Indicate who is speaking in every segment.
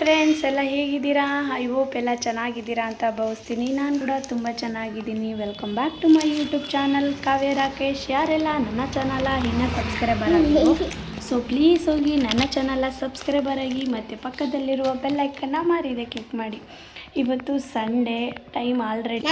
Speaker 1: Friends ಎಲ್ಲ ಹೇಗಿದ್ದೀರಾ? I hope ಎಲ್ಲ ಚೆನ್ನಾಗಿದ್ದೀರಾ ಅಂತ ಭಾವಿಸ್ತೀನಿ. ನಾನು ಕೂಡ ತುಂಬ ಚೆನ್ನಾಗಿದ್ದೀನಿ. Welcome back to my YouTube channel Kavya Rakesh ಯಾರೆಲ್ಲ ನನ್ನ ಚಾನಲ ಇನ್ನೂ ಸಬ್ಸ್ಕ್ರೈಬ್ ಆಗಿಲ್ಲ ಸೊ ಪ್ಲೀಸ್ ಹೋಗಿ ನನ್ನ ಚಾನಲ ಸಬ್ಸ್ಕ್ರೈಬರ್ ಆಗಿ ಮತ್ತು ಪಕ್ಕದಲ್ಲಿರುವ ಬೆಲ್ಲೈಕನ್ನ ಮಾರಿದೆ ಕ್ಲಿಕ್ ಮಾಡಿ ಇವತ್ತು ಸಂಡೇ ಟೈಮ್ ಆಲ್ರೆಡಿ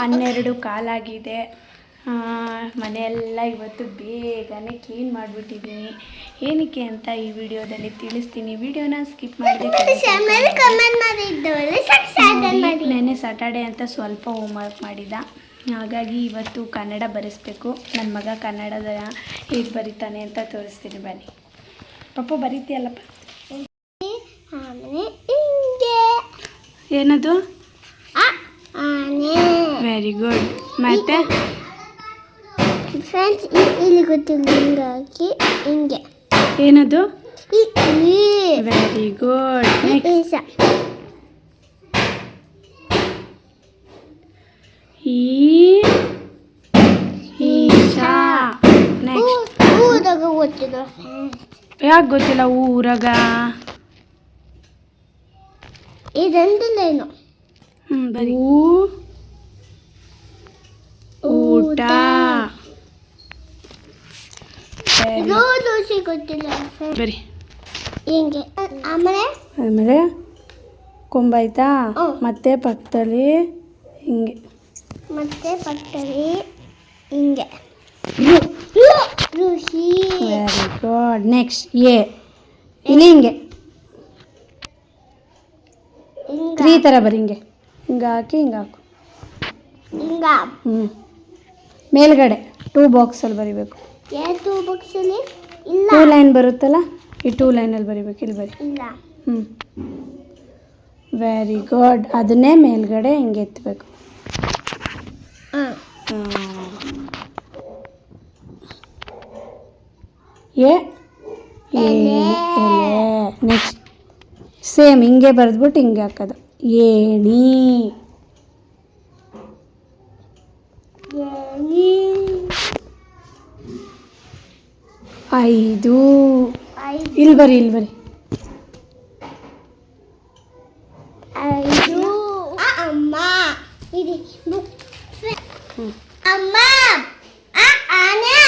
Speaker 1: ಹನ್ನೆರಡು ಕಾಲಾಗಿದೆ. ಮನೆಯೆಲ್ಲ ಇವತ್ತು ಬೇಗನೆ ಕ್ಲೀನ್ ಮಾಡಿಬಿಟ್ಟಿದ್ದೀನಿ. ಏನಕ್ಕೆ ಅಂತ ಈ ವಿಡಿಯೋದಲ್ಲಿ ತಿಳಿಸ್ತೀನಿ. ವಿಡಿಯೋನ ಸ್ಕಿಪ್
Speaker 2: ಮಾಡಿ
Speaker 1: ನೆನೆ ಸಾಟರ್ಡೆ ಅಂತ ಸ್ವಲ್ಪ ಹೋಮ್ವರ್ಕ್ ಮಾಡಿದ. ಹಾಗಾಗಿ ಇವತ್ತು ಕನ್ನಡ ಬರೆಸ್ಬೇಕು. ನನ್ನ ಮಗ ಕನ್ನಡದ ಹೇಗೆ ಬರೀತಾನೆ ಅಂತ ತೋರಿಸ್ತೀನಿ ಬನ್ನಿ. ಪಪ್ಪ ಬರೀತೀಯಲ್ಲಪ್ಪ? ಏನದು? ವೆರಿ ಗುಡ್ ಮತ್ತೆ?
Speaker 2: ಫ್ರೆಂಡ್ಸ್ ಇಲ್ಲಿ ಗೊತ್ತಿಲ್ಲ ಹಿಂಗಾಗಿ ಹಿಂಗೆ.
Speaker 1: ಏನದು? Very good next Isha next
Speaker 2: ಊರಾಗ ಗೊತ್ತಿಲ್ಲ
Speaker 1: ಯಾಕೆ ಗೊತ್ತಿಲ್ಲ ಊರಾಗ?
Speaker 2: ಇದಂತಲೇನು
Speaker 1: ಹ್ಮ್ ಬರಿ ಊ ಊಟ.
Speaker 2: ದೋಸೆ ಗೊತ್ತಿಲ್ಲ ಹಿಂಗೆ? ಆಮೇಲೆ?
Speaker 1: ಆಮೇಲೆ ಕೊಂಬಾಯ್ತಾ ಮತ್ತೆ ಪಕ್ಕದಲ್ಲಿ ಹಿಂಗೆ.
Speaker 2: ಮತ್ತೆ ಪಕ್ಕದಲ್ಲಿ ಹಿಂಗೆ. ಋಷಿ
Speaker 1: ವೆರಿ ಗುಡ್ ನೆಕ್ಸ್ಟ್ ಎ. ಇಲ್ಲಿ ಹಿಂಗೆ.
Speaker 2: ಹಿಂಗ.
Speaker 1: ತ್ರೀ ಥರ ಬರಿ ಹಿಂಗೆ. ಹಿಂಗೆ ಹಾಕಿ ಹಿಂಗೆ ಹಾಕು.
Speaker 2: ಹಿಂಗ.
Speaker 1: ಹ್ಞೂ. ಮೇಲ್ಗಡೆ ಟೂ ಬಾಕ್ಸಲ್ಲಿ ಬರಿಬೇಕು.
Speaker 2: ಬುಕ್ಸಲ್ಲಿ ಇಲ್ಲ.
Speaker 1: ಟೂ ಲೈನ್ ಬರುತ್ತಲ್ಲ? ಈ ಟೂ ಲೈನಲ್ಲಿ ಬರಿಬೇಕು. ಇಲ್ಲಿ ಬರಿ.
Speaker 2: ಇಲ್ಲ.
Speaker 1: ಹ್ಞೂ ವೆರಿ ಗುಡ್ ಅದನ್ನೇ ಮೇಲ್ಗಡೆ ಹಿಂಗೆ ಎತ್ತಬೇಕು ಎ ನೆಕ್ಸ್ಟ್ ಸೇಮ್ ಹಿಂಗೆ ಬರೆದ್ಬಿಟ್ಟು ಹಿಂಗೆ ಹಾಕೋದು. ಏಣಿ. ಐದು.
Speaker 2: ಐದು.
Speaker 1: ಇಲ್ಲಿ ಬರಿ ಇಲ್ಲಿ ಬರಿ
Speaker 2: ಐದು. ಆ, ಅಮ್ಮ. ಇದು ಬುಕ್
Speaker 1: ಹ್ಮ್.
Speaker 2: ಅಮ್ಮ. ಆ, ಆನೆ.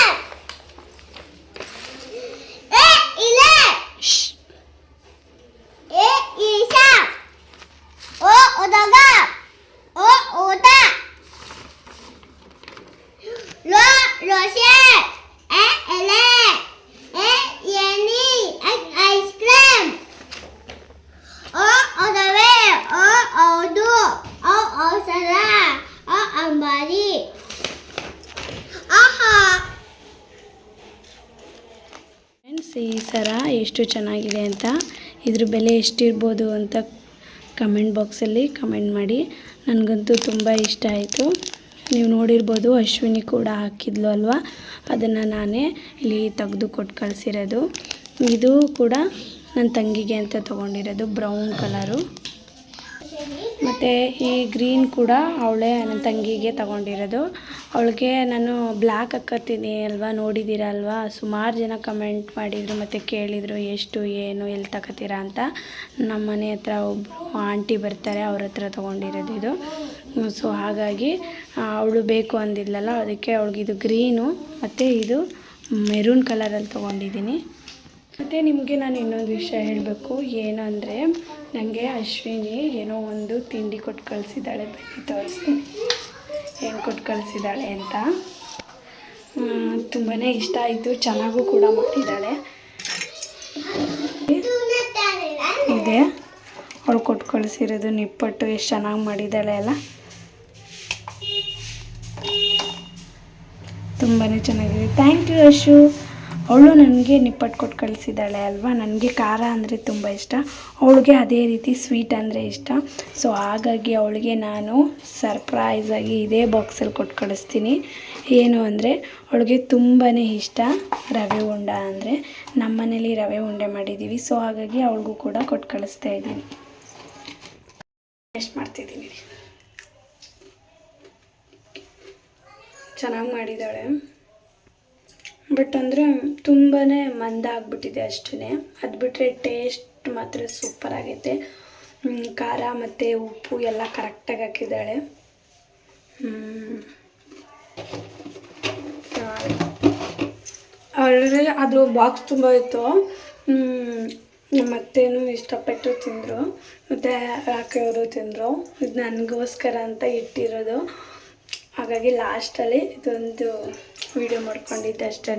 Speaker 2: ಏ ಇಲೆ.
Speaker 1: ಶ್ಶ್.
Speaker 2: ಏ ಈಶಾ. ಓ ಉದಗ ಓ ಊಟ ಲೋ ರೋಷೆ
Speaker 1: ಎಷ್ಟು ಚೆನ್ನಾಗಿದೆ ಅಂತ, ಇದ್ರ ಬೆಲೆ ಎಷ್ಟಿರ್ಬೋದು ಅಂತ ಕಮೆಂಟ್ ಬಾಕ್ಸಲ್ಲಿ ಕಮೆಂಟ್ ಮಾಡಿ. ನನಗಂತೂ ತುಂಬ ಇಷ್ಟ ಆಯಿತು. ನೀವು ನೋಡಿರ್ಬೋದು ಅಶ್ವಿನಿ ಕೂಡ ಹಾಕಿದ್ಲು ಅಲ್ವಾ? ಅದನ್ನು ನಾನೇ ಇಲ್ಲಿ ತೆಗೆದು ಕೊಟ್ಟು ಕಳಿಸಿರೋದು. ಇದು ಕೂಡ ನನ್ನ ತಂಗಿಗೆ ಅಂತ ತೊಗೊಂಡಿರೋದು, ಬ್ರೌನ್ ಕಲರು. ಮತ್ತು ಈ ಗ್ರೀನ್ ಕೂಡ ಅವಳೇ ನನ್ನ ತಂಗಿಗೆ ತಗೊಂಡಿರೋದು. ಅವಳಿಗೆ ನಾನು ಬ್ಲ್ಯಾಕ್ ಹಾಕತ್ತೀನಿ ಅಲ್ವಾ ನೋಡಿದ್ದೀರಾ ಅಲ್ವಾ? ಸುಮಾರು ಜನ ಕಮೆಂಟ್ ಮಾಡಿದರು, ಮತ್ತು ಕೇಳಿದರು, ಎಷ್ಟು, ಏನು, ಎಲ್ಲಿ ತಗೋತೀರಾ ಅಂತ? ನಮ್ಮ ಮನೆ ಹತ್ರ ಒಬ್ಬರು ಆಂಟಿ ಬರ್ತಾರೆ, ಅವ್ರ ಹತ್ರ ತೊಗೊಂಡಿರೋದು ಇದು. ಸೊ ಹಾಗಾಗಿ ಅವಳು ಬೇಕು ಅಂದಿದ್ಲಲ್ಲ, ಅದಕ್ಕೆ ಅವಳಿಗೆ ಇದು ಗ್ರೀನು, ಮತ್ತು ಇದು ಮೆರೂನ್ ಕಲರಲ್ಲಿ ತೊಗೊಂಡಿದ್ದೀನಿ. ಮತ್ತು ನಿಮಗೆ ನಾನು ಇನ್ನೊಂದು ವಿಷಯ ಹೇಳಬೇಕು. ಏನಂದರೆ ನನಗೆ ಅಶ್ವಿನಿ ಏನೋ ಒಂದು ತಿಂಡಿ ಕೊಟ್ಟು ಕಳಿಸಿದ್ದಾಳೆ ಬನ್ನಿ, ತೋರಿಸ್ತೀನಿ. ಏನು ಕೊಟ್ಟು ಕಳಿಸಿದ್ದಾಳೆ ಅಂತ. ತುಂಬಾ ಇಷ್ಟ ಆಯಿತು. ಚೆನ್ನಾಗೂ ಕೂಡ ಮಾಡಿದ್ದಾಳೆ. ಇದೆ. ಅವಳು ಕೊಟ್ಟು ಕಳಿಸಿರೋದು ನಿಪ್ಪಟ್ಟು, ಎಷ್ಟು ಚೆನ್ನಾಗಿ ಮಾಡಿದ್ದಾಳೆ ಅಲ್ಲ. ತುಂಬಾ ಚೆನ್ನಾಗಿದೆ. ಥ್ಯಾಂಕ್ ಯು ಅಶು ಅವಳು ನನಗೆ ನಿಪ್ಪಟ್ಟು ಕೊಟ್ಟು ಕಳಿಸಿದ್ದಾಳೆ ಅಲ್ವಾ? ನನಗೆ ಖಾರ ಅಂದರೆ ತುಂಬ ಇಷ್ಟ. ಅವಳಿಗೆ ಅದೇ ರೀತಿ ಸ್ವೀಟ್ ಅಂದರೆ ಇಷ್ಟ. ಸೊ ಹಾಗಾಗಿ ಅವಳಿಗೆ ನಾನು ಸರ್ಪ್ರೈಸಾಗಿ ಇದೇ ಬಾಕ್ಸಲ್ಲಿ ಕೊಟ್ಟು ಕಳಿಸ್ತೀನಿ. ಏನು ಅಂದರೆ, ಅವಳಿಗೆ ತುಂಬಾ ಇಷ್ಟ ರವೆ ಉಂಡ ಅಂದರೆ. ನಮ್ಮ ಮನೇಲಿ ರವೆ ಉಂಡೆ ಮಾಡಿದ್ದೀವಿ ಸೊ ಹಾಗಾಗಿ ಅವಳಿಗೂ ಕೂಡ ಕೊಟ್ಟು ಕಳಿಸ್ತಾ ಇದ್ದೀನಿ. ಟೇಸ್ಟ್ ಮಾಡ್ತಿದ್ದೀನಿ. ಚೆನ್ನಾಗಿ ಮಾಡಿದ್ದಾಳೆ. ಬಟ್ ಅಂದರೆ ತುಂಬಾ ಮಂದ ಆಗಿಬಿಟ್ಟಿದೆ ಅಷ್ಟೇ ಅದು ಬಿಟ್ಟರೆ ಟೇಸ್ಟ್ ಮಾತ್ರ ಸೂಪರ್ ಆಗೈತೆ. ಖಾರ ಮತ್ತು ಉಪ್ಪು ಎಲ್ಲ ಕರೆಕ್ಟಾಗಿ ಹಾಕಿದ್ದಾಳೆ. ಅವ್ರಿಗೆ ಅದು ಬಾಕ್ಸ್ ತುಂಬ ಇತ್ತು. ಮತ್ತೇನು ಇಷ್ಟಪಟ್ಟು ತಿಂದರು. ಮತ್ತು ರಾಕೆಯವರು ತಿಂದರು. ಇದು ನನಗೋಸ್ಕರ ಅಂತ ಇಟ್ಟಿರೋದು. ಹಾಗಾಗಿ ಲಾಸ್ಟಲ್ಲಿ ಇದೊಂದು ವಿಡಿಯೋ ಮಾಡ್ಕೊಂಡಿದ್ದೆ ಅಷ್ಟೇ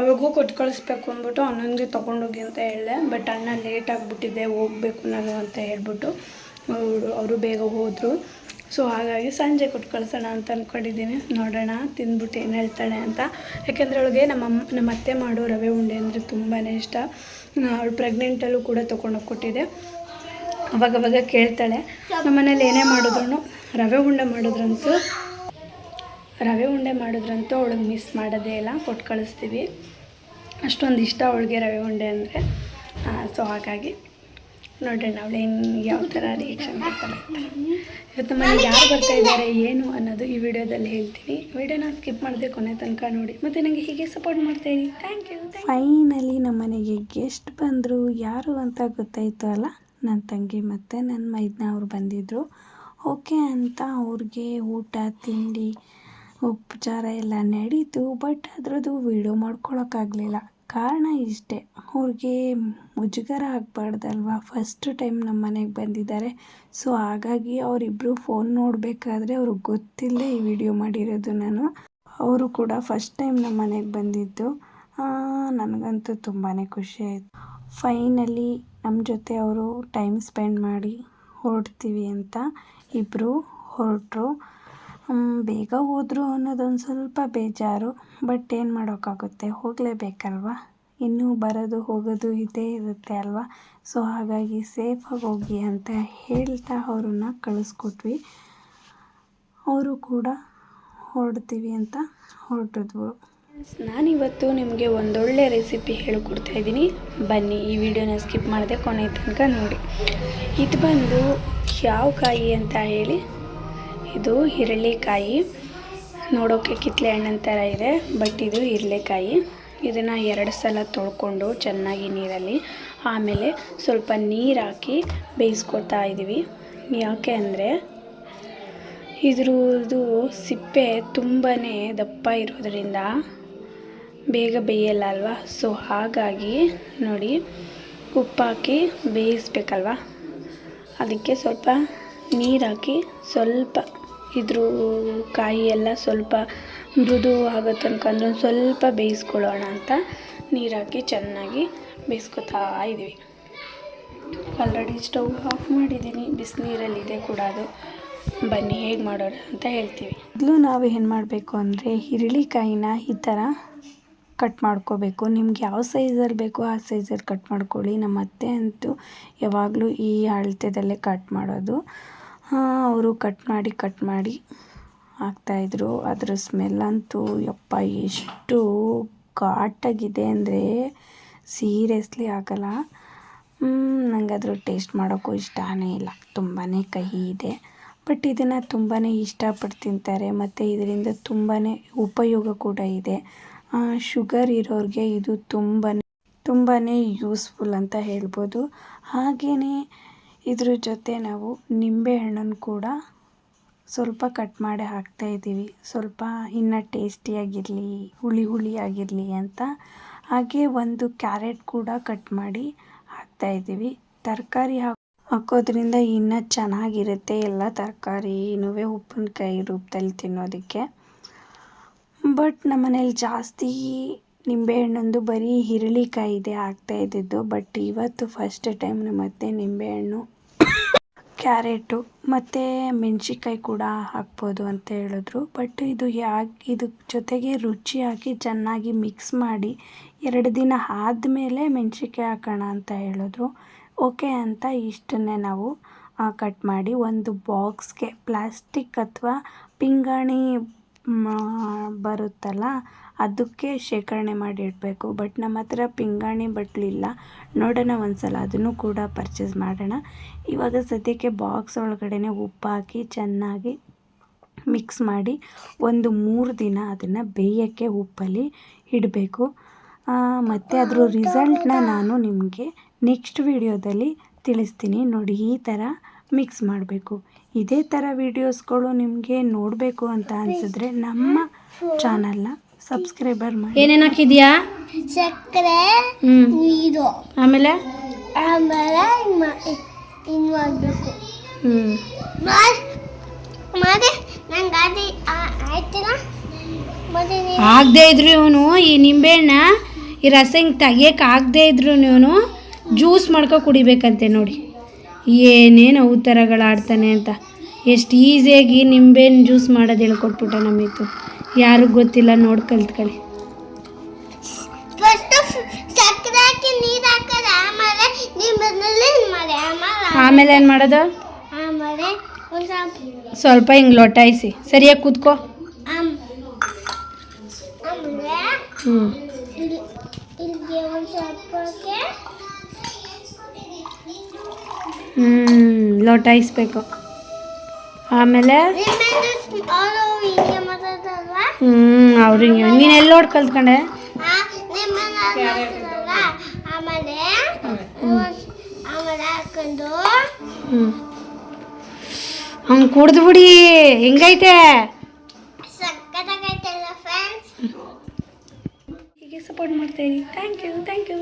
Speaker 1: ಅವಾಗೂ ಕೊಟ್ಟು ಕಳಿಸ್ಬೇಕು ಅಂದ್ಬಿಟ್ಟು ಅಣ್ಣನಿಗೆ ತೊಗೊಂಡೋಗಿ ಅಂತ ಹೇಳಿದೆ. ಬಟ್ ಅಣ್ಣ ಲೇಟ್ ಆಗಿಬಿಟ್ಟಿದೆ, ಹೋಗಬೇಕು ನಾನು ಅಂತ ಹೇಳ್ಬಿಟ್ಟು ಅವರು ಅವರು ಬೇಗ ಹೋದರು. ಸೊ ಹಾಗಾಗಿ ಸಂಜೆ ಕೊಟ್ಟು ಕಳಿಸೋಣ ಅಂತ ಅಂದ್ಕೊಂಡಿದ್ದೀನಿ ನೋಡೋಣ, ತಿಂದ್ಬಿಟ್ಟು ಏನು ಹೇಳ್ತಾಳೆ ಅಂತ. ಯಾಕೆಂದರೆ ಅವಳಿಗೆ ನಮ್ಮ ಅಮ್ಮ ನಮ್ಮ ಅತ್ತೆ ಮಾಡೋ ರವೆ ಉಂಡೆ ಅಂದರೆ ತುಂಬಾ ಇಷ್ಟ. ಅವಳು ಪ್ರೆಗ್ನೆಂಟಲ್ಲೂ ಕೂಡ ತೊಗೊಂಡೋಗಿ ಕೊಟ್ಟಿದ್ದೆ ಅವಾಗವಾಗ ಕೇಳ್ತಾಳೆ ನಮ್ಮ ಮನೇಲಿ ಏನೇ ಮಾಡಿದ್ರು, ರವೆ ಉಂಡೆ ಮಾಡಿದ್ರಂತೂ ರವೆ ಉಂಡೆ ಮಾಡಿದ್ರಂತೂ ಅವಳಿಗೆ ಮಿಸ್ ಮಾಡೋದೇ ಇಲ್ಲ ಕೊಟ್ಟು ಕಳಿಸ್ತೀವಿ. ಅಷ್ಟೊಂದು ಇಷ್ಟ ಅವಳಿಗೆ ರವೆ ಉಂಡೆ ಅಂದರೆ. ಸೊ ಹಾಗಾಗಿ ನೋಡೋಣ ಅವಳು ಏನು, ಯಾವ ಥರ ರಿಯಾಕ್ಷನ್ ಮಾಡ್ತಾಳೆ ಇವತ್ತು ಮನೆಗೆ ಯಾರು ಬರ್ತಾ ಇದ್ದಾರೆ ಏನು ಅನ್ನೋದು ಈ ವಿಡಿಯೋದಲ್ಲಿ ಹೇಳ್ತೀನಿ. ವಿಡಿಯೋನ ಸ್ಕಿಪ್ ಮಾಡಿದೆ ಕೊನೆ ತನಕ ನೋಡಿ. ಮತ್ತು ನನಗೆ ಹೀಗೆ ಸಪೋರ್ಟ್ ಮಾಡ್ತಾಯಿರಿ ಥ್ಯಾಂಕ್ ಯು ಫೈನಲಿ ನಮ್ಮ ಮನೆಗೆ ಗೆಸ್ಟ್ ಬಂದರು. ಯಾರು ಅಂತ ಗೊತ್ತಾಯಿತು ಅಲ್ಲ? ನನ್ನ ತಂಗಿ ಮತ್ತು ನನ್ನ ಮೈದ್ನ ಅವ್ರು ಬಂದಿದ್ದರು ಓಕೆ ಅಂತ ಅವ್ರಿಗೆ ಊಟ, ತಿಂಡಿ ಉಪಚಾರ ಎಲ್ಲ ನಡೀತು ಬಟ್ ಅದರದ್ದು ವೀಡಿಯೋ ಮಾಡ್ಕೊಳಕ್ಕಾಗಲಿಲ್ಲ. ಕಾರಣ ಇಷ್ಟೇ, ಅವ್ರಿಗೆ ಮುಜುಗರ ಆಗಬಾರ್ದಲ್ವ? ಫಸ್ಟ್ ಟೈಮ್ ನಮ್ಮ ಮನೆಗೆ ಬಂದಿದ್ದಾರೆ. ಸೊ ಹಾಗಾಗಿ ಅವರಿಬ್ಬರು ಫೋನ್ ನೋಡಬೇಕಾದ್ರೆ ಅವ್ರಿಗೆ ಗೊತ್ತಿಲ್ಲದೆ ಈ ವಿಡಿಯೋ ಮಾಡಿರೋದು ನಾನು. ಅವರು ಕೂಡ ಫಸ್ಟ್ ಟೈಮ್ ನಮ್ಮ ಮನೆಗೆ ಬಂದಿದ್ದು. ನನಗಂತೂ ತುಂಬಾ ಖುಷಿ ಆಯಿತು. ಫೈನಲಿ ನಮ್ಮ ಜೊತೆ ಅವರು ಟೈಮ್ ಸ್ಪೆಂಡ್ ಮಾಡಿ ಹೊರಡ್ತೀವಿ ಅಂತ ಇಬ್ಬರು ಹೊರಟರು. ಬೇಗ ಹೋದರು ಅನ್ನೋದೊಂದು ಸ್ವಲ್ಪ ಬೇಜಾರು ಬಟ್ ಏನು ಮಾಡೋಕ್ಕಾಗುತ್ತೆ ಹೋಗಲೇಬೇಕಲ್ವ? ಇನ್ನೂ ಬರೋದು, ಹೋಗೋದು ಇದೇ ಇರುತ್ತೆ ಅಲ್ವಾ? ಸೊ ಹಾಗಾಗಿ ಸೇಫಾಗಿ ಹೋಗಿ ಅಂತ ಹೇಳ್ತಾ ಅವ್ರನ್ನ ಕಳಿಸ್ಕೊಟ್ವಿ. ಅವರು ಕೂಡ ಹೊರಡ್ತೀವಿ ಅಂತ ಹೊರಟಿದ್ವು. ನಾನಿವತ್ತು ನಿಮಗೆ ಒಂದೊಳ್ಳೆ ರೆಸಿಪಿ ಹೇಳಿಕೊಡ್ತಾ ಇದ್ದೀನಿ. ಬನ್ನಿ, ಈ ವಿಡಿಯೋನ ಸ್ಕಿಪ್ ಮಾಡಿದೆ ಕೊನೆ ತನಕ ನೋಡಿ. ಇದು ಬಂದು ಯಾವ ಕಾಯಿ ಅಂತ ಹೇಳಿ. ಇದು ಹಿರಳಿಕಾಯಿ ನೋಡೋಕ್ಕೆ ಕಿತ್ತಲೆ ಹಣ್ಣಿನ ಥರ ಇದೆ, ಬಟ್ ಇದು ಹಿರಳೆಕಾಯಿ ಇದನ್ನು ಎರಡು ಸಲ ತೊಳ್ಕೊಂಡು ಚೆನ್ನಾಗಿ ನೀರಲ್ಲಿ ಆಮೇಲೆ ಸ್ವಲ್ಪ ನೀರು ಹಾಕಿ ಬೇಯಿಸ್ಕೊತಾ ಇದ್ದೀವಿ. ಯಾಕೆ ಅಂದರೆ ಇದ್ರದ್ದು ಸಿಪ್ಪೆ ತುಂಬಾ ದಪ್ಪ ಇರೋದ್ರಿಂದ ಬೇಗ ಬೇಯಲ್ಲ ಅಲ್ವಾ? ಸೊ ಹಾಗಾಗಿ ನೋಡಿ, ಉಪ್ಪು ಹಾಕಿ ಬೇಯಿಸ್ಬೇಕಲ್ವ? ಅದಕ್ಕೆ ಸ್ವಲ್ಪ ನೀರು ಹಾಕಿ ಸ್ವಲ್ಪ ಇದ್ರ ಕಾಯಿ ಎಲ್ಲ ಸ್ವಲ್ಪ ಮೃದು ಆಗೋ ತನಕ ಅಂದ್ರೆ ಒಂದು ಸ್ವಲ್ಪ ಬೇಯಿಸ್ಕೊಳ್ಳೋಣ ಅಂತ ನೀರು ಚೆನ್ನಾಗಿ ಬೇಯಿಸ್ಕೊತಾ ಇದ್ದೀವಿ. ಆಲ್ರೆಡಿ ಸ್ಟವ್ ಆಫ್ ಮಾಡಿದ್ದೀನಿ. ಬಿಸಿನೀರಲ್ಲಿದೆ ಕೂಡ ಅದು. ಬನ್ನಿ, ಹೇಗೆ ಮಾಡೋಣ ಅಂತ ಹೇಳ್ತೀವಿ. ಮೊದಲು ನಾವು ಏನು ಮಾಡಬೇಕು ಅಂದರೆ ಹಿರಳಿಕಾಯಿನ ಈ ಥರ ಕಟ್ ಮಾಡ್ಕೋಬೇಕು. ನಿಮ್ಗೆ ಯಾವ ಸೈಜಲ್ಲಿ ಬೇಕೋ ಆ ಸೈಜಲ್ಲಿ ಕಟ್ ಮಾಡ್ಕೊಳ್ಳಿ. ನಮ್ಮ ಅತ್ತೆ ಅಂತೂ ಯಾವಾಗಲೂ ಈ ಅಳತೆದಲ್ಲೇ ಕಟ್ ಮಾಡೋದು. ಅವರು ಕಟ್ ಮಾಡಿ ಕಟ್ ಮಾಡಿ ಹಾಕ್ತಾಯಿದ್ರು ಅದರ ಸ್ಮೆಲ್ ಅಂತೂ ಯಪ್ಪ, ಎಷ್ಟು ಘಾಟಾಗಿದೆ ಅಂದರೆ ಸೀರಿಯಸ್ಲಿ ಆಗಲ್ಲ. ನನಗೆ ಅದ್ರ ಟೇಸ್ಟ್ ಮಾಡೋಕ್ಕೂ ಇಷ್ಟನೇ ಇಲ್ಲ. ತುಂಬಾ ಕಹಿ ಇದೆ. ಬಟ್ ಇದನ್ನು ತುಂಬಾ ಇಷ್ಟಪಟ್ಟು ತಿಂತಾರೆ. ಮತ್ತು ಇದರಿಂದ ತುಂಬಾ ಉಪಯೋಗ ಕೂಡ ಇದೆ. ಶುಗರ್ ಇರೋರಿಗೆ ಇದು ತುಂಬಾ ತುಂಬಾ ಯೂಸ್ಫುಲ್ ಅಂತ ಹೇಳ್ಬೋದು. ಹಾಗೆಯೇ ಇದ್ರ ಜೊತೆ ನಾವು ನಿಂಬೆ ಹಣ್ಣನ್ನು ಕೂಡ ಸ್ವಲ್ಪ ಕಟ್ ಮಾಡಿ ಹಾಕ್ತಾ ಇದ್ದೀವಿ. ಸ್ವಲ್ಪ ಇನ್ನು ಟೇಸ್ಟಿಯಾಗಿರಲಿ ಹುಳಿ ಹುಳಿಯಾಗಿರಲಿ ಅಂತ. ಹಾಗೆ ಒಂದು ಕ್ಯಾರೆಟ್ ಕೂಡ ಕಟ್ ಮಾಡಿ ಹಾಕ್ತಾ ಇದ್ದೀವಿ. ತರಕಾರಿ ಹಾಕಿ ಹಾಕೋದ್ರಿಂದ ಇನ್ನೂ ಚೆನ್ನಾಗಿರುತ್ತೆ ಎಲ್ಲ ತರಕಾರಿನೂ ಉಪ್ಪಿನಕಾಯಿ ರೂಪದಲ್ಲಿ ತಿನ್ನೋದಕ್ಕೆ. ಬಟ್ ನಮ್ಮ ಮನೇಲಿ ಜಾಸ್ತಿ ನಿಂಬೆಹಣ್ಣೊಂದು ಬರೀ ಹಿರಳಿಕಾಯಿದೆ ಹಾಕ್ತಾ ಇದ್ದಿದ್ದು. ಬಟ್ ಇವತ್ತು ಫಸ್ಟ್ ಟೈಮ್ ನಮ್ಮ ಅತ್ತೆ ನಿಂಬೆಹಣ್ಣು ಕ್ಯಾರೆಟು ಮತ್ತು ಮೆಣಸಿನ್ಕಾಯಿ ಕೂಡ ಹಾಕ್ಬೋದು ಅಂತ ಹೇಳಿದ್ರು. ಬಟ್ ಇದು ಯಾಕೆ, ಇದು ಜೊತೆಗೆ ರುಚಿ ಹಾಕಿ ಚೆನ್ನಾಗಿ ಮಿಕ್ಸ್ ಮಾಡಿ ಎರಡು ದಿನ ಆದಮೇಲೆ ಮೆಣಸಿನ್ಕಾಯಿ ಹಾಕೋಣ ಅಂತ ಹೇಳಿದ್ರು. ಓಕೆ ಅಂತ ಇಷ್ಟನ್ನೇ ನಾವು ಕಟ್ ಮಾಡಿ ಒಂದು ಬಾಕ್ಸ್ಗೆ, ಪ್ಲಾಸ್ಟಿಕ್ ಅಥವಾ ಪಿಂಗಾಣಿ ಬರುತ್ತಲ್ಲ ಅದಕ್ಕೆ ಶೇಖರಣೆ ಮಾಡಿ ಇಡಬೇಕು. ಬಟ್ ನಮ್ಮ ಹತ್ರ ಪಿಂಗಾಣಿ ಬಟ್ಲಿಲ್ಲ ನೋಡೋಣ ಒಂದು ಸಲ ಅದನ್ನು ಕೂಡ ಪರ್ಚೇಸ್ ಮಾಡೋಣ. ಇವಾಗ ಸದ್ಯಕ್ಕೆ ಬಾಕ್ಸ್ ಒಳಗಡೆ ಉಪ್ಪು ಹಾಕಿ ಚೆನ್ನಾಗಿ ಮಿಕ್ಸ್ ಮಾಡಿ ಒಂದು ಮೂರು ದಿನ ಅದನ್ನು ಬೇಯೋಕ್ಕೆ ಉಪ್ಪಲ್ಲಿ ಇಡಬೇಕು. ಮತ್ತು ಅದರ ರಿಸಲ್ಟ್ನ ನಾನು ನಿಮಗೆ ನೆಕ್ಸ್ಟ್ ವಿಡಿಯೋದಲ್ಲಿ ತಿಳಿಸ್ತೀನಿ. ನೋಡಿ, ಈ ಥರ ಮಿಕ್ಸ್ ಮಾಡಬೇಕು. ಇದೇ ಥರ ವಿಡಿಯೋಸ್ಗಳು ನಿಮಗೆ ನೋಡಬೇಕು ಅಂತ ಅನಿಸಿದ್ರೆ ನಮ್ಮ ಚಾನಲ್ನ ಸಬ್ಸ್ಕ್ರೈಬರ್ ಮಾಡಿ. ಏನೇನು ಹಾಕಿದ್ಯಾ?
Speaker 2: ಸಕ್ಕರೆ
Speaker 1: ಹ್ಞೂ
Speaker 2: ನೀರು.
Speaker 1: ಆಮೇಲೆ?
Speaker 2: ಆಮೇಲೆ ಹಿಂಗ್ ಮಾಡಬೇಕು.
Speaker 1: ಹ್ಞೂ
Speaker 2: ಮತ್ತೆ ನಂಗೆ ಗಾಡಿ ಆಯ್ತಲ್ಲ? ಮತ್ತೆ ನೀವು
Speaker 1: ಆಗದೆ ಇದ್ರು ಇವನು ಈ ನಿಂಬೆಹಣ್ಣ ಈ ರಸ ಹಿಂಗೆ ತೆಗಿಯಕ್ಕೆ ಆಗದೆ ಇದ್ರು ಇವನು ಜ್ಯೂಸ್ ಮಾಡ್ಕೊ ಕುಡಿಬೇಕಂತೆ ನೋಡಿ. ಏನೇನು ಉತ್ತರಗಳು ಆಡ್ತಾನೆ ಅಂತ. ಎಷ್ಟು ಈಸಿಯಾಗಿ ನಿಂಬೆಹಣ್ಣು ಜ್ಯೂಸ್ ಮಾಡೋದು ಹೇಳ್ಕೊಟ್ಬಿಟ್ಟ ನಮಿತ್ತು. ಯಾರಿಗೂ ಗೊತ್ತಿಲ್ಲ ನೋಡಿ ಕಲ್ತ್ಕೊಳ್ಳಿ.
Speaker 2: ಆಮೇಲೆ
Speaker 1: ಏನು ಮಾಡೋದು?
Speaker 2: ಸ್ವಲ್ಪ
Speaker 1: ಹಿಂಗೆ ಲೊಟಾಯಿಸಿ ಸರಿಯಾಗಿ ಕೂತ್ಕೋ. ಹ್ಞೂ ಹ್ಞೂ ಲೊಟಾಯಿಸ್ಬೇಕು ಆಮೇಲೆ ಹ್ಞೂ ಅವ್ರಿಗೆ ನೀನು ಎಲ್ಲಿ ನೋಡಿ ಕಲ್ತ್ಕೊಂಡೆ?
Speaker 2: ಆಮೇಲೆ ಆಮೇಲೆ ಹಾಕೊಂಡು
Speaker 1: ಹಂಗೆ ಕುಡ್ದು ಬಿಡಿ. ಹೆಂಗೈತೆ?
Speaker 2: ಸಕ್ಕತ್ತಾಗೈತಲ್ಲ ಫ್ರೆಂಡ್ಸ್
Speaker 1: ಹೀಗೆ ಸಪೋರ್ಟ್ ಮಾಡ್ತೀನಿ ಥ್ಯಾಂಕ್ ಯು ಥ್ಯಾಂಕ್ ಯು